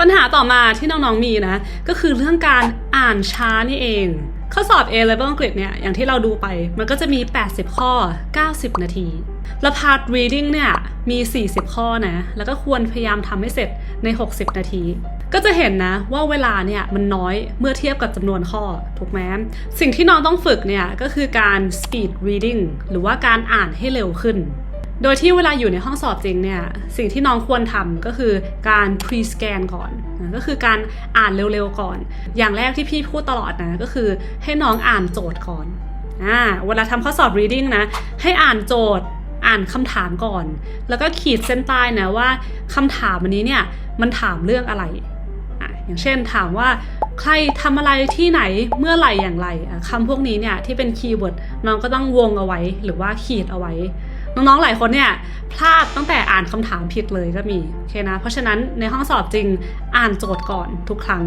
ปัญหาต่อมาที่น้องๆมีนะ ก็คือเรื่องการอ่านช้านี่เอง ข้อสอบ A level อังกฤษเนี่ย อย่างที่เราดูไป มันก็จะมี 80 ข้อ 90 นาที แล้ว part reading เนี่ยมี 40 ข้อนะ แล้วก็ควรพยายามทำให้เสร็จใน 60 นาที ก็จะเห็นนะว่าเวลาเนี่ยมันน้อยเมื่อเทียบกับจำนวนข้อ ถูกไหมสิ่งที่น้องต้องฝึกเนี่ยก็คือการ speed reading หรือว่าการอ่านให้เร็วขึ้น โดยที่เวลาอยู่ในห้องสอบจริงเนี่ย สิ่งที่น้องควรทำก็คือการ pre scan ก่อน ก็คือการอ่านเร็วๆก่อน อย่างแรกที่พี่พูดตลอดนะ ก็คือให้น้องอ่านโจทย์ก่อนอ่าเวลาทำข้อสอบ reading นะ ให้อ่านโจทย์อ่านคำถามก่อน แล้วก็ขีดเส้นใต้นะว่าคำถามอันนี้เนี่ยมันถามเรื่องอะไรอะอย่างเช่นถามว่าใครทำอะไรที่ไหนเมื่อไหร่อย่างไรคำพวกนี้เนี่ยที่เป็นคีย์เวิร์ดน้องก็ต้องวงเอาไว้หรือว่าขีดเอาไว้ น้องๆหลายคนเนี่ยพลาดตั้งแต่อ่านคำถามผิดเลยก็มีโอเคนะ เพราะฉะนั้นในห้องสอบจริงอ่านโจทย์ก่อนทุกครั้ง